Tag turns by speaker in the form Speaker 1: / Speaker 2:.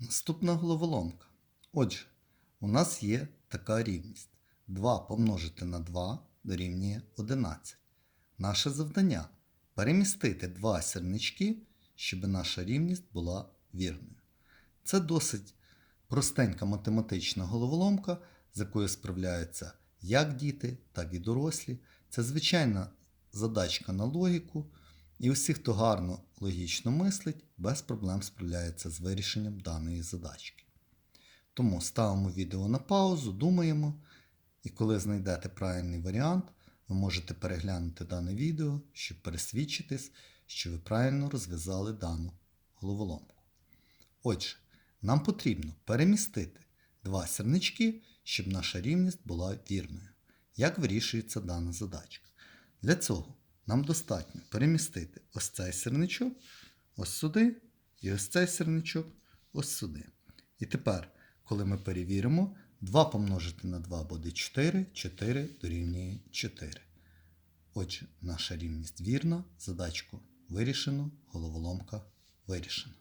Speaker 1: Наступна головоломка. Отже, у нас є така рівність. 2 помножити на 2 дорівнює 11. Наше завдання перемістити два сірнички, щоб наша рівність була вірною. Це досить простенька математична головоломка, з якою справляються як діти, так і дорослі. Це звичайна задачка на логіку, і усі, хто гарно логічно мислить, без проблем справляється з вирішенням даної задачки. Тому ставимо відео на паузу, думаємо, і коли знайдете правильний варіант, ви можете переглянути дане відео, щоб пересвідчитись, що ви правильно розв'язали дану головоломку. Отже, нам потрібно перемістити два сірнички, щоб наша рівність була вірною. Як вирішується дана задачка? Для цього нам достатньо перемістити ось цей сірничок ось сюди, і ось цей сірничок ось сюди. І тепер, коли ми перевіримо, 2 помножити на 2 буде 4, 4 дорівнює 4. Отже, наша рівність вірна, задачку вирішено, головоломка вирішена.